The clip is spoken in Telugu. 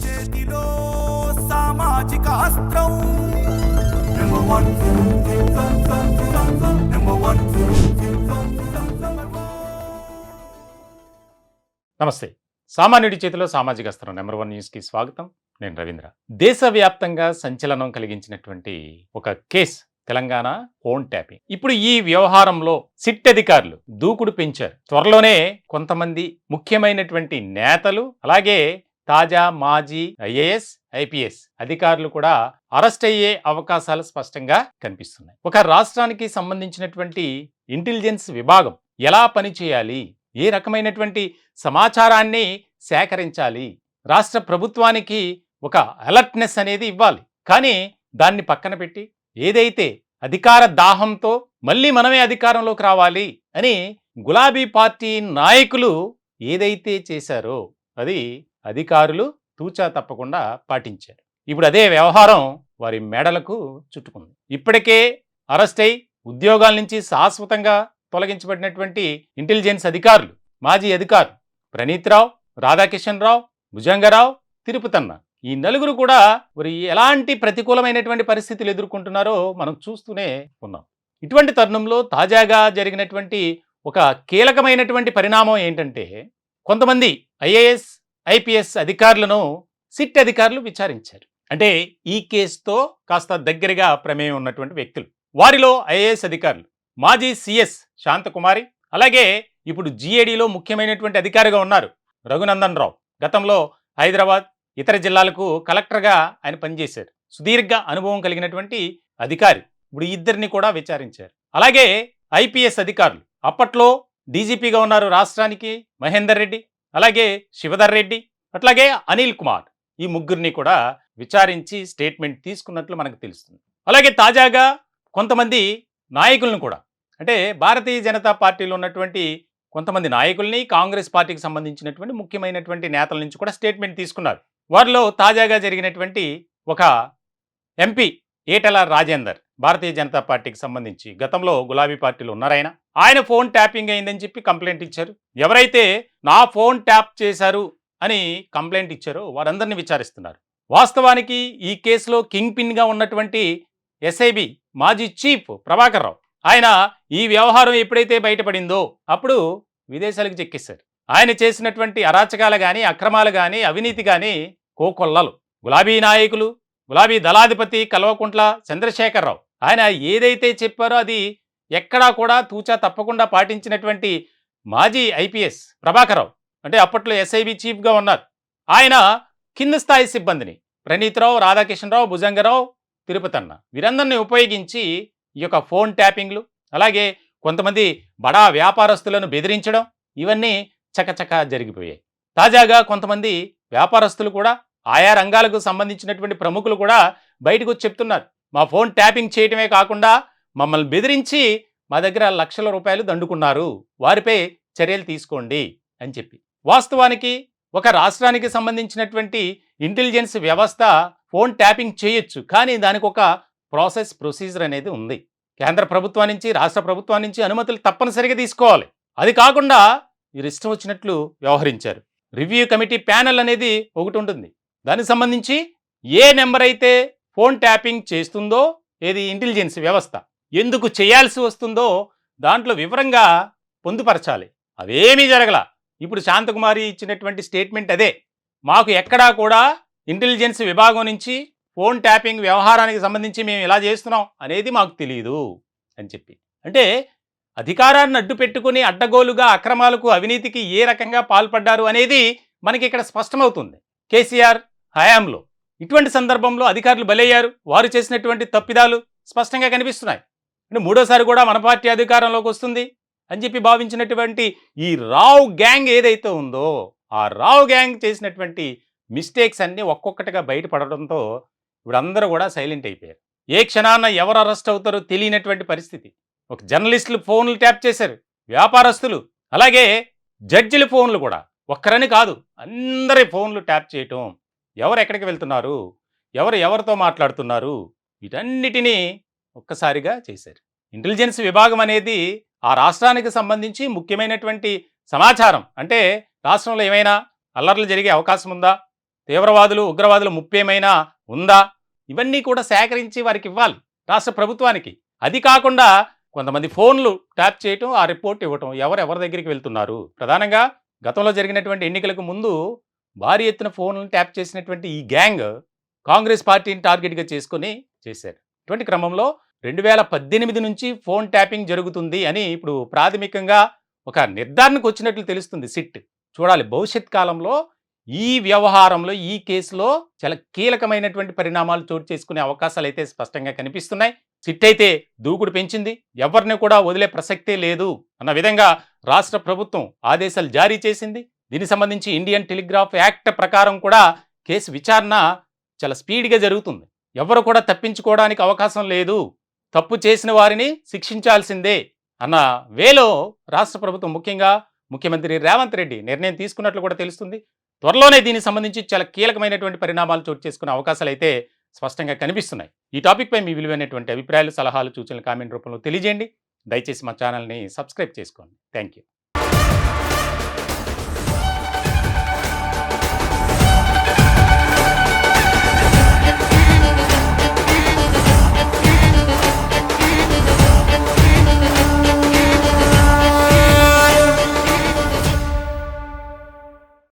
చేతిలో సామాజిక అస్త్రం నమస్తే సామాన్యుడి చేతిలో సామాజిక అస్త్రం నెంబర్ వన్ న్యూస్కి స్వాగతం నేను రవీంద్ర దేశవ్యాప్తంగా సంచలనం కలిగించినటువంటి ఒక కేస్ తెలంగాణ ఫోన్ ట్యాపింగ్ ఇప్పుడు ఈ వ్యవహారంలో సిట్ అధికారులు దూకుడు పెంచారు త్వరలోనే కొంతమంది ముఖ్యమైనటువంటి నేతలు అలాగే తాజా మాజీ ఐఏఎస్ ఐపీఎస్ అధికారులు కూడా అరెస్ట్ అయ్యే అవకాశాలు స్పష్టంగా కనిపిస్తున్నాయి. ఒక రాష్ట్రానికి సంబంధించినటువంటి ఇంటెలిజెన్స్ విభాగం ఎలా పనిచేయాలి ఏ రకమైనటువంటి సమాచారాన్ని సేకరించాలి? రాష్ట్ర ప్రభుత్వానికి ఒక అలర్ట్నెస్ అనేది ఇవ్వాలి. కానీ దాన్ని పక్కన పెట్టి ఏదైతే అధికార దాహంతో మళ్ళీ మనమే అధికారంలోకి రావాలి అని గులాబీ పార్టీ నాయకులు ఏదైతే చేశారో అది అధికారులు తూచా తప్పకుండా పాటించారు. ఇప్పుడు అదే వ్యవహారం వారి మెడలకు చుట్టుకుంది. ఇప్పటికే అరెస్ట్ అయి ఉద్యోగాల నుంచి శాశ్వతంగా తొలగించబడినటువంటి ఇంటెలిజెన్స్ అధికారులు మాజీ అధికారులు ప్రణీత్రావు రాధాకిషన్ రావు భుజంగరావు తిరుపతన్న ఈ నలుగురు కూడా మరి ఎలాంటి ప్రతికూలమైనటువంటి పరిస్థితులు ఎదుర్కొంటున్నారో మనం చూస్తూనే ఉన్నాం. ఇటువంటి తరుణంలో తాజాగా జరిగినటువంటి ఒక కీలకమైనటువంటి పరిణామం ఏంటంటే కొంతమంది ఐఏఎస్ ఐపీఎస్ అధికారులను సిట్ అధికారులు విచారించారు. అంటే ఈ కేసుతో కాస్త దగ్గరగా ప్రమేయం ఉన్నటువంటి వ్యక్తులు. వారిలో ఐఏఎస్ అధికారులు మాజీ సిఎస్ శాంతకుమారి అలాగే ఇప్పుడు జీఏడీలో ముఖ్యమైనటువంటి అధికారిగా ఉన్నారు రఘునందన్ రావు. గతంలో హైదరాబాద్ ఇతర జిల్లాలకు కలెక్టర్గా ఆయన పనిచేశారు. సుదీర్ఘ అనుభవం కలిగినటువంటి అధికారి ఇప్పుడు ఇద్దరిని కూడా విచారించారు. అలాగే ఐపీఎస్ అధికారులు అప్పట్లో డీజీపీగా ఉన్నారు రాష్ట్రానికి మహేందర్ రెడ్డి అలాగే శివధర్ రెడ్డి అట్లాగే అనిల్ కుమార్ ఈ ముగ్గురిని కూడా విచారించి స్టేట్మెంట్ తీసుకున్నట్లు మనకు తెలుస్తుంది. అలాగే తాజాగా కొంతమంది నాయకులను కూడా అంటే భారతీయ జనతా పార్టీలో ఉన్నటువంటి కొంతమంది నాయకుల్ని కాంగ్రెస్ పార్టీకి సంబంధించినటువంటి ముఖ్యమైనటువంటి నేతల నుంచి కూడా స్టేట్మెంట్ తీసుకున్నారు. వారిలో తాజాగా జరిగినటువంటి ఒక ఎంపీ ఏటల రాజేందర్ భారతీయ జనతా పార్టీకి సంబంధించి గతంలో గులాబీ పార్టీలో ఉన్నారాయన. ఆయన ఫోన్ ట్యాపింగ్ అయిందని చెప్పి కంప్లైంట్ ఇచ్చారు. ఎవరైతే నా ఫోన్ ట్యాప్ చేశారు అని కంప్లైంట్ ఇచ్చారో వారందరినీ విచారిస్తున్నారు. వాస్తవానికి ఈ కేసులో కింగ్ పిన్గా ఉన్నటువంటి ఎస్ఐబి మాజీ చీఫ్ ప్రభాకర్ రావు ఆయన ఈ వ్యవహారం ఎప్పుడైతే బయటపడిందో అప్పుడు విదేశాలకు చెక్కేశారు. ఆయన చేసినటువంటి అరాచకాలు కానీ అక్రమాలు కానీ అవినీతి కానీ కోకొల్లలు. గులాబీ నాయకులు గులాబీ దళాధిపతి కల్వకుంట్ల చంద్రశేఖరరావు ఆయన ఏదైతే చెప్పారో అది ఎక్కడా కూడా తూచా తప్పకుండా పాటించినటువంటి మాజీ ఐపీఎస్ ప్రభాకరరావు. అంటే అప్పట్లో ఎస్ఐబి చీఫ్గా ఉన్నారు. ఆయన కింద స్థాయి సిబ్బందిని ప్రణీత్రావు రాధాకిషన్రావు భుజంగరావు తిరుపతన్న వీరందరినీ ఉపయోగించి ఈ యొక్క ఫోన్ ట్యాపింగ్లు అలాగే కొంతమంది బడా వ్యాపారస్తులను బెదిరించడం ఇవన్నీ చకచకా జరిగిపోయాయి. తాజాగా కొంతమంది వ్యాపారస్తులు కూడా ఆయా రంగాలకు సంబంధించినటువంటి ప్రముఖులు కూడా బయటకు వచ్చి చెప్తున్నారు. మా ఫోన్ ట్యాపింగ్ చేయటమే కాకుండా మమ్మల్ని బెదిరించి మా దగ్గర లక్షల రూపాయలు దండుకున్నారు. వారిపై చర్యలు తీసుకోండి అని చెప్పి. వాస్తవానికి ఒక రాష్ట్రానికి సంబంధించినటువంటి ఇంటెలిజెన్స్ వ్యవస్థ ఫోన్ ట్యాపింగ్ చేయొచ్చు. కానీ దానికి ఒక ప్రాసెస్ ప్రొసీజర్ అనేది ఉంది. కేంద్ర ప్రభుత్వం నుంచి రాష్ట్ర ప్రభుత్వం నుంచి అనుమతులు తప్పనిసరిగా తీసుకోవాలి. అది కాకుండా మీరు ఇష్టం వచ్చినట్లు వ్యవహరించారు. రివ్యూ కమిటీ ప్యానెల్ అనేది ఒకటి ఉంటుంది. దానికి సంబంధించి ఏ నెంబర్ అయితే ఫోన్ ట్యాపింగ్ చేస్తుందో ఏది ఇంటెలిజెన్స్ వ్యవస్థ ఎందుకు చేయాల్సి వస్తుందో దాంట్లో వివరంగా పొందుపరచాలి. అవేమీ జరగల. ఇప్పుడు శాంతకుమారి ఇచ్చినటువంటి స్టేట్మెంట్ అదే. మాకు ఎక్కడా కూడా ఇంటెలిజెన్స్ విభాగం నుంచి ఫోన్ ట్యాపింగ్ వ్యవహారానికి సంబంధించి మేము ఇలా చేస్తున్నాం అనేది మాకు తెలియదు అని చెప్పి. అంటే అధికారాన్ని అడ్డు పెట్టుకుని అడ్డగోలుగా అక్రమాలకు అవినీతికి ఏ రకంగా పాల్పడ్డారు అనేది మనకి ఇక్కడ స్పష్టమవుతుంది. కేసీఆర్ హయాంలో. ఇటువంటి సందర్భంలో అధికారులు బలయ్యారు. వారు చేసినటువంటి తప్పిదాలు స్పష్టంగా కనిపిస్తున్నాయి. మూడోసారి కూడా మన పార్టీ అధికారంలోకి వస్తుంది అని చెప్పి భావించినటువంటి ఈ రావ్ గ్యాంగ్ ఏదైతే ఉందో ఆ రావ్ గ్యాంగ్ చేసినటువంటి మిస్టేక్స్ అన్నీ ఒక్కొక్కటిగా బయటపడడంతో ఇప్పుడు అందరూ కూడా సైలెంట్ అయిపోయారు. ఏ క్షణాన ఎవరు అరెస్ట్ అవుతారో తెలియనటువంటి పరిస్థితి. ఒక జర్నలిస్టులు ఫోన్లు ట్యాప్ చేశారు వ్యాపారస్తులు అలాగే జడ్జిల ఫోన్లు కూడా. ఒక్కరని కాదు అందరి ఫోన్లు ట్యాప్ చేయటం. ఎవరు ఎక్కడికి వెళ్తున్నారు? ఎవరు ఎవరితో మాట్లాడుతున్నారు? వీటన్నిటినీ ఒక్కసారిగా చేశారు. ఇంటెలిజెన్స్ విభాగం అనేది ఆ రాష్ట్రానికి సంబంధించి ముఖ్యమైనటువంటి సమాచారం. అంటే రాష్ట్రంలో ఏమైనా అల్లర్లు జరిగే అవకాశం ఉందా? తీవ్రవాదులు ఉగ్రవాదులు ముప్పేమైనా ఉందా? ఇవన్నీ కూడా సేకరించి వారికి ఇవ్వాలి రాష్ట్ర ప్రభుత్వానికి. అది కాకుండా కొంతమంది ఫోన్లు ట్యాప్ చేయటం ఆ రిపోర్ట్ ఇవ్వటం ఎవరు ఎవరి దగ్గరికి వెళ్తున్నారు? ప్రధానంగా గతంలో జరిగినటువంటి ఎన్నికలకు ముందు భారీ ఎత్తున ఫోన్లను ట్యాప్ చేసినటువంటి ఈ గ్యాంగ్ కాంగ్రెస్ పార్టీని టార్గెట్గా చేసుకొని చేశారు. ఇటువంటి క్రమంలో రెండు వేల పద్దెనిమిది నుంచి ఫోన్ ట్యాపింగ్ జరుగుతుంది అని ఇప్పుడు ప్రాథమికంగా ఒక నిర్ధారణకు వచ్చినట్లు తెలుస్తుంది సిట్. చూడాలి భవిష్యత్ కాలంలో ఈ వ్యవహారంలో ఈ కేసులో చాలా కీలకమైనటువంటి పరిణామాలు చోటు చేసుకునే అవకాశాలు అయితే స్పష్టంగా కనిపిస్తున్నాయి. సిట్ అయితే దూకుడు పెంచింది. ఎవరిని కూడా వదిలే ప్రసక్తే లేదు అన్న విధంగా రాష్ట్ర ప్రభుత్వం ఆదేశాలు జారీ చేసింది. దీనికి సంబంధించి ఇండియన్ టెలిగ్రాఫ్ యాక్ట్ ప్రకారం కూడా కేసు విచారణ చాలా స్పీడ్గా జరుగుతుంది. ఎవరు కూడా తప్పించుకోవడానికి అవకాశం లేదు. తప్పు చేసిన వారిని శిక్షించాల్సిందే అన్న వేలో రాష్ట్ర ప్రభుత్వం ముఖ్యంగా ముఖ్యమంత్రి రేవంత్ రెడ్డి నిర్ణయం తీసుకున్నట్లు కూడా తెలుస్తుంది. త్వరలోనే దీనికి సంబంధించి చాలా కీలకమైనటువంటి పరిణామాలు చోటు చేసుకునే అవకాశాలు అయితే స్పష్టంగా కనిపిస్తున్నాయి. ఈ టాపిక్పై మీ విలువైనటువంటి అభిప్రాయాలు సలహాలు సూచనలు కామెంట్ రూపంలో తెలియజేయండి. దయచేసి మా ఛానల్ని సబ్స్క్రైబ్ చేసుకోండి. Thank you